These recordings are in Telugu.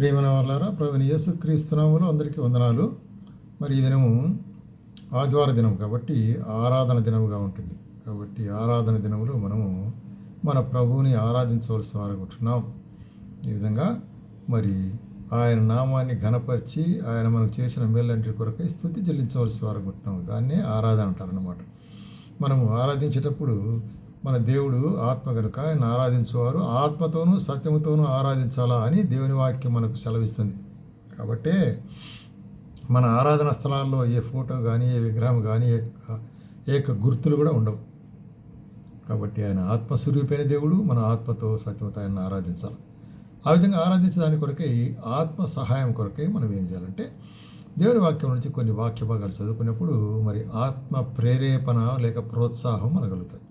ప్రేమన వాళ్ళారా ప్రభుని యేసుక్రీస్తునాములు అందరికీ వందనాలు. మరి ఈ దినము ఆదివార దినం కాబట్టి ఆరాధన దినముగా ఉంటుంది. కాబట్టి ఆరాధన దినములో మనము మన ప్రభువుని ఆరాధించవలసిన వారుకుంటున్నాం ఈ విధంగా మరి ఆయన నామాన్ని ఘనపరిచి ఆయన మనకు చేసిన మేలంటి కొరకై స్థుతి చెల్లించవలసిన వారుకుంటున్నాం దాన్నే ఆరాధన అంటారన్నమాట. మనము ఆరాధించేటప్పుడు మన దేవుడు ఆత్మ కనుక ఆయన ఆరాధించేవారు ఆత్మతోనూ సత్యముతోనూ ఆరాధించాలా అని దేవుని వాక్యం మనకు సెలవిస్తుంది. కాబట్టి మన ఆరాధన స్థలాల్లో ఏ ఫోటో కానీ ఏ విగ్రహం కానీ ఏ ఏక గుర్తులు కూడా ఉండవు. కాబట్టి ఆయన ఆత్మస్వరూపైన దేవుడు మన ఆత్మతో సత్యమతో ఆయన ఆరాధించాలి. ఆ విధంగా ఆరాధించడానికి ఈ ఆత్మ సహాయం కొరకే మనం ఏం చేయాలంటే దేవుని వాక్యం నుంచి కొన్ని వాక్య భాగాలు చదువుకున్నప్పుడు మరి ఆత్మ ప్రేరేపణ లేక ప్రోత్సాహం మనగలుగుతుంది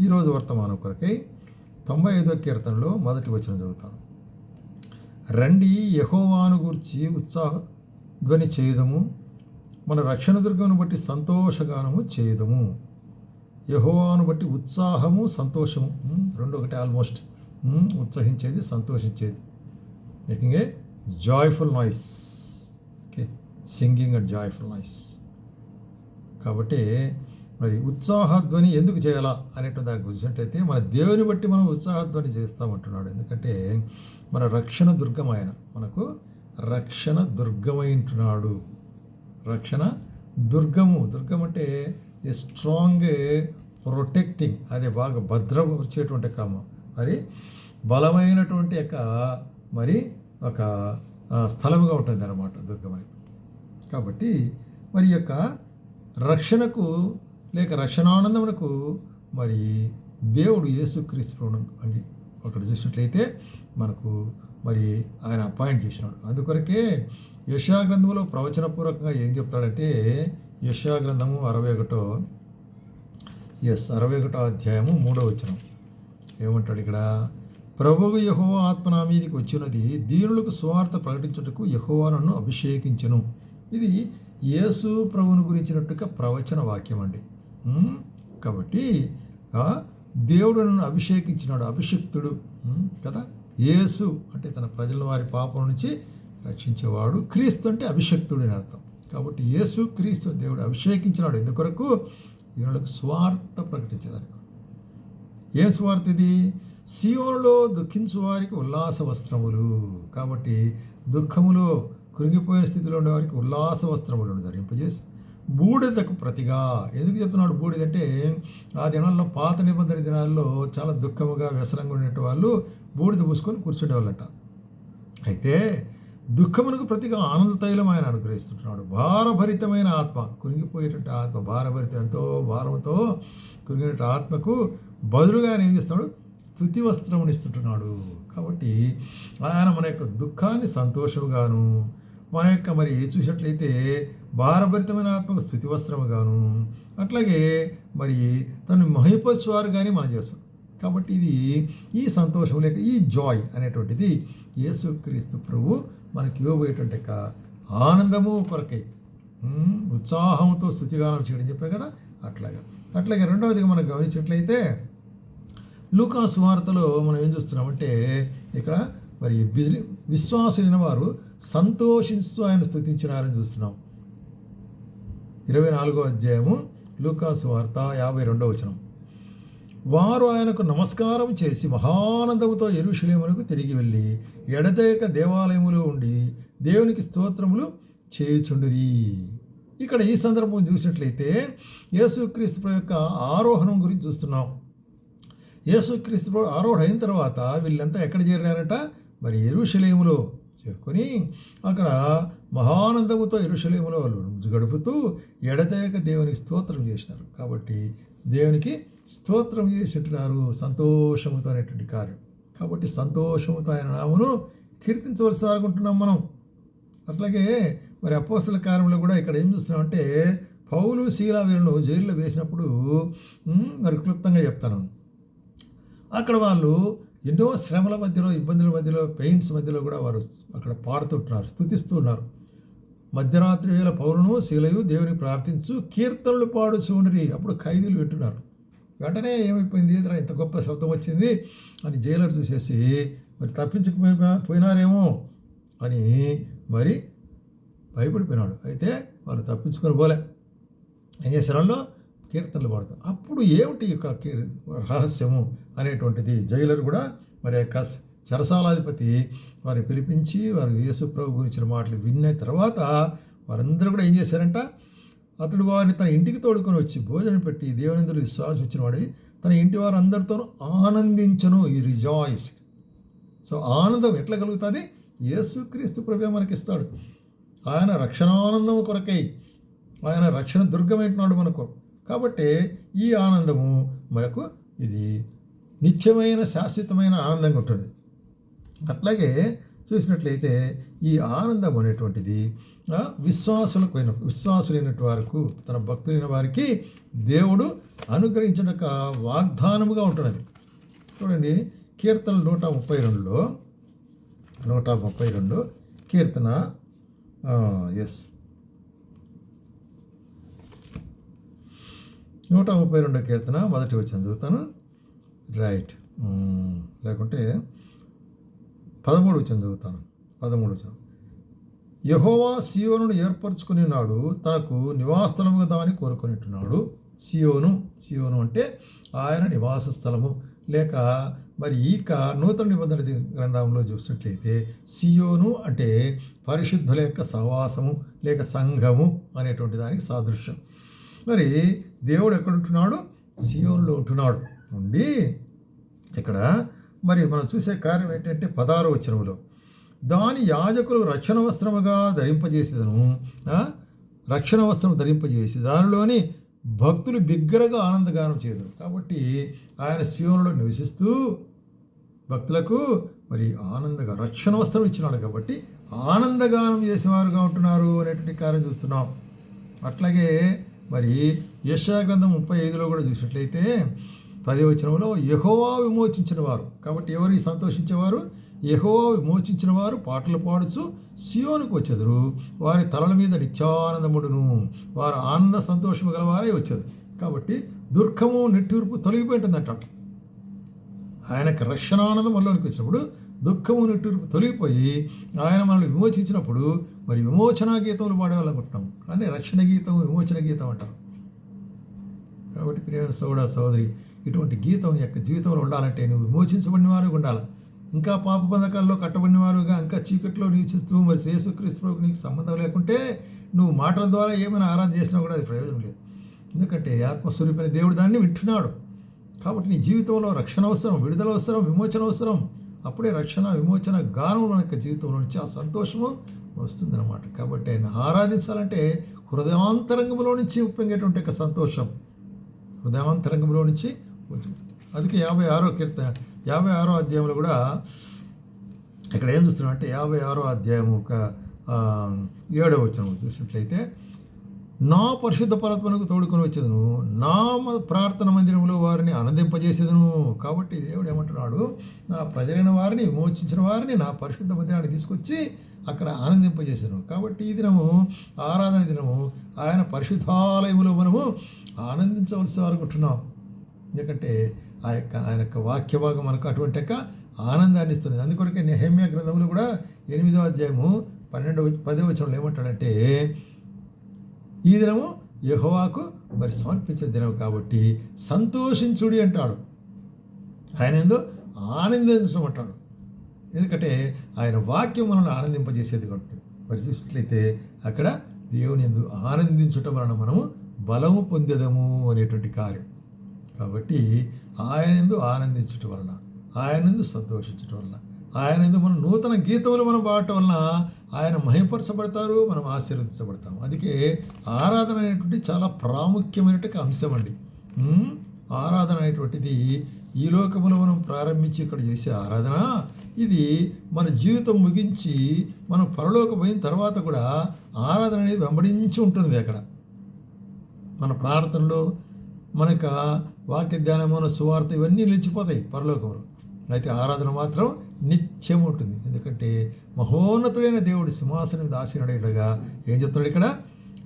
ఈరోజు వర్తమానం కొరకై తొంభై ఐదో కీర్తనలో మొదటి వచనం చదువుతాను. రండి యహోవాను గూర్చి ఉత్సాహ ధ్వని చేయదము. మన రక్షణ దుర్గమును బట్టి సంతోషగానము చేయదము. యహోవాను బట్టి ఉత్సాహము సంతోషము. రెండు ఒకటి ఆల్మోస్ట్ ఉత్సహించేది సంతోషించేది. ఏకంగా a joyful noise okay singing and joyful noise కాబట్టి మరి ఉత్సాహధ్వని ఎందుకు చేయాలా అనేటువంటి దానికి వచ్చినట్టయితే మన దేవుని బట్టి మనం ఉత్సాహధ్వని చేస్తామంటున్నాడు. ఎందుకంటే మన రక్షణ దుర్గం ఆయన. మనకు రక్షణ దుర్గమైంటున్నాడు. రక్షణ దుర్గము. దుర్గం అంటే ఏ స్ట్రాంగ్ ప్రొటెక్టింగ్ అదే బాగా భద్రపరిచేటువంటి కామ. మరి బలమైనటువంటి యొక్క మరి ఒక స్థలముగా ఉంటుంది అన్నమాట దుర్గమని కాబట్టి మరి యొక్క రక్షణకు లేక రక్షణానందమునకు మరి దేవుడు యేసుక్రీస్తు ప్రభువును అక్కడ చూసినట్లయితే మనకు మరి ఆయన అపాయింట్ చేసినాడు. అందుకొరకే యశాగ్రంథంలో ప్రవచనపూర్వకంగా ఏం చెప్తాడంటే యశాగ్రంథము అరవై ఒకటో ఎస్ అరవై ఒకటో అధ్యాయము మూడో వచనం. ఏమంటాడు ఇక్కడ? ప్రభువు యహోవా ఆత్మ నా మీదకి వచ్చినది దీనులకు స్వార్థ ప్రకటించుటకు యహోవా నన్ను అభిషేకించను. ఇది యేసు ప్రభుని గురించినట్టుగా ప్రవచన వాక్యం అండి కాబట్టి దేవుడు నన్ను అభిషేకించినాడు అభిషిక్తుడు కదా? యేసు అంటే తన ప్రజల వారి పాపం నుంచి రక్షించేవాడు క్రీస్తు అంటే అభిషక్తుడు అని అర్థం. కాబట్టి యేసు క్రీస్తు దేవుడు అభిషేకించినాడు. ఎందుకొరకు? దీనులకు స్వార్థ ప్రకటించేదానికి. ఏం స్వార్థ ఇది? సియోనులో దుఃఖించు వారికి ఉల్లాస వస్త్రములు. కాబట్టి దుఃఖములో కృంగిపోయిన స్థితిలో ఉండేవారికి ఉల్లాస వస్త్రములను ధరింపజేసి బూడిదకు ప్రతిగా. ఎందుకు చెప్తున్నాడు బూడిదంటే ఆ దినాల్లో పాత నిబంధన దినాల్లో చాలా దుఃఖముగా వ్యసనంగా ఉండే వాళ్ళు బూడిద పూసుకొని కూర్చుండేవాళ్ళట అయితే దుఃఖమునకు ప్రతిగా ఆనంద తైలం ఆయన అనుగ్రహిస్తుంటున్నాడు. భారభరితమైన ఆత్మ కురిగిపోయేటట్టు ఆత్మ భారభరిత ఎంతో భారంతో కురిగినట్టు ఆత్మకు బదులుగా ఆయన ఏం చేస్తున్నాడు? స్థుతి వస్త్రమునిస్తుంటున్నాడు కాబట్టి ఆయన మన యొక్క దుఃఖాన్ని సంతోషముగాను మన యొక్క మరి చూసినట్లయితే భారభరితమైన ఆత్మకు స్థుతి వస్త్రముగాను అట్లాగే మరి తను మహిపరచువారు కానీ మనం చేస్తాం. కాబట్టి ఇది ఈ సంతోషం లేక ఈ జాయ్ అనేటువంటిది యేసుక్రీస్తు ప్రభు మనకి ఇవ్వబోయేటువంటి యొక్క ఆనందము కొరకై ఉత్సాహంతో స్థుతిగానం చేయడం చెప్పాం కదా అట్లాగా. అట్లాగే రెండవదిగా మనం గమనించినట్లయితే లూకాస్ వార్తలో మనం ఏం చూస్తున్నామంటే ఇక్కడ మరి బిజి విశ్వాసులైన వారు సంతోషిస్తూ ఆయన స్థుతించినారని చూస్తున్నాం. ఇరవై నాలుగో అధ్యాయము లూకాసు వార్త యాభై రెండో వచనం. వారు ఆయనకు నమస్కారం చేసి మహానందముతో ఎరుషులేమునకు తిరిగి వెళ్ళి ఎడతెగక దేవాలయములో ఉండి దేవునికి స్తోత్రములు చేయుచుండిరి. ఇక్కడ ఈ సందర్భం చూసినట్లయితే యేసుక్రీస్తు యొక్క ఆరోహణం గురించి చూస్తున్నాం. యేసుక్రీస్తు ఆరోహణ అయిన తర్వాత వీళ్ళంతా ఎక్కడ చేరినారట? మరి ఎరుషలేములో చేరుకొని అక్కడ మహానందముతో ఎరుషలేములో వాళ్ళు గడుపుతూ ఎడతెగక దేవునికి స్తోత్రం చేసినారు. కాబట్టి దేవునికి స్తోత్రం చేసిట్టున్నారు సంతోషముతో అనేటువంటి కార్యం. కాబట్టి సంతోషముతో ఆయన నామును కీర్తించవలసి అనుకుంటున్నాం మనం. అట్లాగే మరి అపోస్తుల కార్యంలో కూడా ఇక్కడ ఏం చూస్తున్నామంటే పౌలు శీలా వీరులను జైల్లో వేసినప్పుడు మరి క్లుప్తంగా చెప్తాను. అక్కడ వాళ్ళు ఎన్నో శ్రమల మధ్యలో ఇబ్బందుల మధ్యలో పెయిన్స్ మధ్యలో కూడా వారు అక్కడ పాడుతుంటున్నారు స్థుతిస్తున్నారు మధ్యరాత్రి వేళ పౌరును శీలయు దేవుని ప్రార్థించు కీర్తనలు పాడు చూడరి అప్పుడు ఖైదీలు వింటున్నారు. వెంటనే ఏమైపోయింది? ఇంత గొప్ప శబ్దం వచ్చింది? అని జైలర్ చూసేసి మరి తప్పించుకుపోయినారేమో పోయినారేమో? అని మరి భయపడిపోయినాడు. అయితే వాళ్ళు తప్పించుకొని పోలే. ఏం చేశారు వాళ్ళు? కీర్తనలు పాడుతాం. అప్పుడు ఏమిటి యొక్క రహస్యము అనేటువంటిది? జైలర్ కూడా మరి యొక్క చరసాలాధిపతి వారిని పిలిపించి వారు యేసు ప్రభు గురించిన మాటలు విన్న తర్వాత వారందరూ కూడా ఏం చేశారంట? అతడు వారిని తన ఇంటికి తోడుకొని వచ్చి భోజనం పెట్టి దేవనందులు విశ్వాసం వచ్చిన వాడి తన ఇంటి వారందరితో ఆనందించను. ఈ రిజాయిస్ సో ఆనందం ఎట్లా కలుగుతుంది? యేసుక్రీస్తు ప్రభు మనకిస్తాడు. ఆయన రక్షణానందము కొరకై ఆయన రక్షణ దుర్గమైంటున్నాడు మనకు. కాబట్టి ఈ ఆనందము మనకు ఇది నిత్యమైన శాశ్వతమైన ఆనందంగా ఉంటుంది. అట్లాగే చూసినట్లయితే ఈ ఆనందం అనేటువంటిది విశ్వాసులకు అయిన విశ్వాసులైన వారికి తన భక్తులైన వారికి దేవుడు అనుగ్రహించిన ఒక వాగ్దానముగా ఉంటున్నది. చూడండి కీర్తన నూట ముప్పై రెండులో నూట ముప్పై రెండు కీర్తన ఎస్ నూట ముప్పై రెండో కీర్తన మొదటి వచ్చిన చదువుతాను. రైట్ లేకుంటే పదమూడు వచ్చిన చదువుతాను. పదమూడు వచ్చిన యహోవా సియోను ఏర్పరచుకుని నాడు తనకు నివాసస్థలముగా దాన్ని కోరుకునేట్టున్నాడు. సియోను సియోను అంటే ఆయన నివాస స్థలము. లేక మరి ఈక నూతన నిబంధన గ్రంథంలో చూసినట్లయితే సియోను అంటే పరిశుద్ధుల యొక్క సహవాసము లేక సంఘము అనేటువంటి దానికి సాదృశ్యం. మరి దేవుడు ఎక్కడ ఉంటున్నాడు? సియోన్లో ఉంటున్నాడు. ఉండి ఇక్కడ మరి మనం చూసే కార్యం ఏంటంటే పదారు వచనములో దాని యాజకులు రక్షణ వస్త్రముగా ధరింపజేసేదను. రక్షణ వస్త్రం ధరింపజేసి దానిలోని భక్తులు బిగ్గరగా ఆనందగానం చేయదు కాబట్టి ఆయన శివంలో నివసిస్తూ భక్తులకు మరి ఆనందగా రక్షణ వస్త్రం ఇచ్చినాడు కాబట్టి ఆనందగానం చేసేవారుగా ఉంటున్నారు అనేటువంటి కార్యం చూస్తున్నాం. అట్లాగే మరి యశాగ్రంథం ముప్పై ఐదులో కూడా చూసినట్లయితే పదివచనంలో యహోవా విమోచించిన వారు. కాబట్టి ఎవరు సంతోషించేవారు? యహోవా విమోచించిన వారు పాటలు పాడుచు సియోనుకు వచ్చెదరు. వారి తలల మీద నిత్యానందముడును. వారు ఆనంద సంతోషము గలవారే వచ్చేది. కాబట్టి దుర్గము నిట్టూర్పు అంటాడు ఆయనకు రక్షణానందం మనలోనికి వచ్చినప్పుడు దుఃఖము నిట్టూర్పు తొలగిపోయి ఆయన మనల్ని విమోచించినప్పుడు మరి విమోచన గీతములు పాడేవాళ్ళనుకుంటున్నాం. కానీ రక్షణ గీతం విమోచన గీతం అంటారు. కాబట్టి ప్రియ సౌడ సోదరి ఇటువంటి గీతం యొక్క జీవితంలో ఉండాలంటే నువ్వు విమోచించబడిన వారు ఉండాలి. ఇంకా పాప బంధకాల్లో కట్టబడిన వారుగా ఇంకా చీకట్లో నివసిస్తూ మరి యేసుక్రీస్తుకు నీకు సంబంధం లేకుంటే నువ్వు మాటల ద్వారా ఏమైనా ఆరాధన చేసినా కూడా అది ప్రయోజనం లేదు. ఎందుకంటే ఆత్మస్వరూపమైన దేవుడు దాన్ని వింటున్నాడు. కాబట్టి నీ జీవితంలో రక్షణ అవసరం విడుదల అవసరం విమోచన అవసరం. అప్పుడే రక్షణ విమోచన గానం మన యొక్క జీవితంలో నుంచి ఆ సంతోషము వస్తుందన్నమాట. కాబట్టి ఆయన ఆరాధించాలంటే హృదయాంతరంగంలో నుంచి ఉప్పొంగేటువంటి ఒక సంతోషం. హృదయాంతరంగంలో నుంచి అందుకే యాభై ఆరో కీర్త యాభై ఆరో అధ్యాయంలో కూడా ఇక్కడ ఏం చూస్తున్నాం అంటే యాభై ఆరో అధ్యాయం ఒక ఏడవ వచనం చూసినట్లయితే నా పరిశుద్ధ పరత్మనకు తోడుకొని వచ్చేదను. నా ప్రార్థన మందిరంలో వారిని ఆనందింపజేసేదను. కాబట్టి దేవుడు ఏమంటున్నాడు? నా ప్రజలైన వారిని విమోచించిన వారిని నా పరిశుద్ధ మందిరానికి తీసుకొచ్చి అక్కడ ఆనందింపజేసాను కాబట్టి ఈ దినము ఆరాధన దినము ఆయన పరిశుద్ధాలయములో మనము ఆనందించవలసి అనుకుంటున్నాం. ఎందుకంటే ఆ యొక్క ఆయన యొక్క వాక్యభాగం మనకు అటువంటి యొక్క ఆనందాన్ని ఇస్తుంది అందుకొరకే నెహమ్య గ్రంథములు కూడా ఎనిమిదో అధ్యాయము పన్నెండవ పదవ వచనంలో ఏమంటాడంటే ఈ దినము యహోవాకు మరి సమర్పించే దినం కాబట్టి సంతోషించుడి అంటాడు. ఆయన ఏందో ఆనందించడం అంటాడు ఎందుకంటే ఆయన వాక్యం మనల్ని ఆనందింపజేసేది కాబట్టి. మరి చూసినట్లయితే అక్కడ దేవుని ఎందు ఆనందించటం వలన మనము బలము పొందేదము అనేటువంటి కార్యం. కాబట్టి ఆయన ఎందు ఆనందించటం వలన ఆయన ఎందు సంతోషించటం వలన ఆయన మనం నూతన గీతములు మనం పాడటం వలన ఆయన మహిపరచబడతారు మనం ఆశీర్వదించబడతాం అందుకే ఆరాధన అనేటువంటి చాలా ప్రాముఖ్యమైనటువంటి అంశం అండి. ఆరాధన అనేటువంటిది ఈ లోకములో మనం ప్రారంభించి ఇక్కడ చేసే ఆరాధన ఇది మన జీవితం ముగించి మనం పరలోకి పోయిన తర్వాత కూడా ఆరాధన అనేది వెంబడించి ఉంటుంది అక్కడ. మన ప్రార్థనలో మనకు వాక్య ధ్యానమైన సువార్త ఇవన్నీ నిలిచిపోతాయి పరలోకంలో. అయితే ఆరాధన మాత్రం నిత్యం ఉంటుంది. ఎందుకంటే మహోన్నతుడైన దేవుడు సింహాసనం దాసినడగా ఏం చెప్తున్నాడు ఇక్కడ?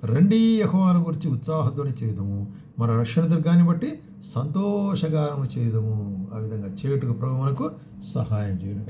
రండి యహోవాను గురించి ఉత్సాహధ్వని చేయదము. మన రక్షణ దుర్గాన్ని బట్టి సంతోషగానము చేయదము. ఆ విధంగా చేయుటకు ప్రభు మనకు సహాయం చేయను.